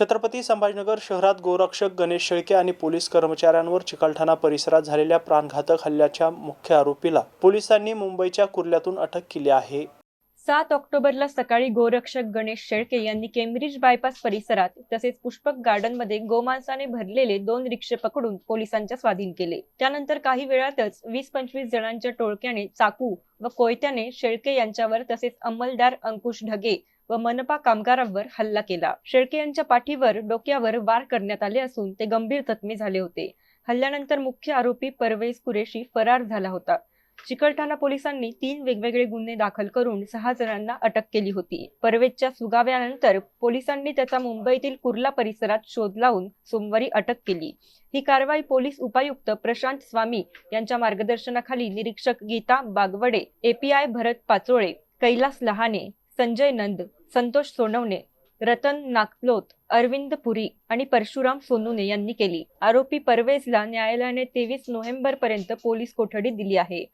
छत्रपती संभाजीनगर शहरात गोरक्षक गणेश शेळके आणि पोलीस कर्मचाऱ्यांवर चिकलठाणा परिसरात झालेल्या प्राणघातक हल्ल्याच्या मुख्य आरोपीला पोलिसांनी मुंबईच्या कुर्ल्यातून अटक केली आहे. सात ऑक्टोबरला सकाळी गोरक्षक गणेश शेळके यांनी केम्ब्रिज बायपास परिसरात तसेच पुष्पक गार्डनमध्ये गोमांसाने भरलेले दोन रिक्षे पकडून पोलिसांच्या स्वाधीन केले. त्यानंतर काही वेळातच वीस पंचवीस जणांच्या टोळक्याने चाकू व कोयत्याने शेळके यांच्यावर तसेच अंमलदार अंकुश ढगे व मनपा कामगारांवर हल्ला केला. शेळके यांच्या पाठीवर डोक्यावर वार करण्यात आले असून ते गंभीर जखमी झाले होते. हल्ल्यानंतर मुख्य आरोपी परवेज कुरेशी फरार झाला होता. चिकलठाणा पोलिसांनी तीन वेगवेगळे गुन्हे दाखल करून सहा जणांना अटक केली होती. परवेजच्या सुगाव्यानंतर पोलिसांनी त्याचा मुंबईतील कुर्ला परिसरात शोध लावून सोमवारी अटक केली. ही कारवाई पोलीस उपायुक्त प्रशांत स्वामी यांच्या मार्गदर्शनाखाली निरीक्षक गीता बागवडे एपीआय भरत पाचोळे कैलास लहाने संजय नंद संतोष सोनवणे रतन नागलोत अरविंद पुरी आणि परशुराम सोनुने यांनी केली. आरोपी परवेजला न्यायालयाने तेवीस नोव्हेंबर पर्यंत पोलीस कोठडी दिली आहे.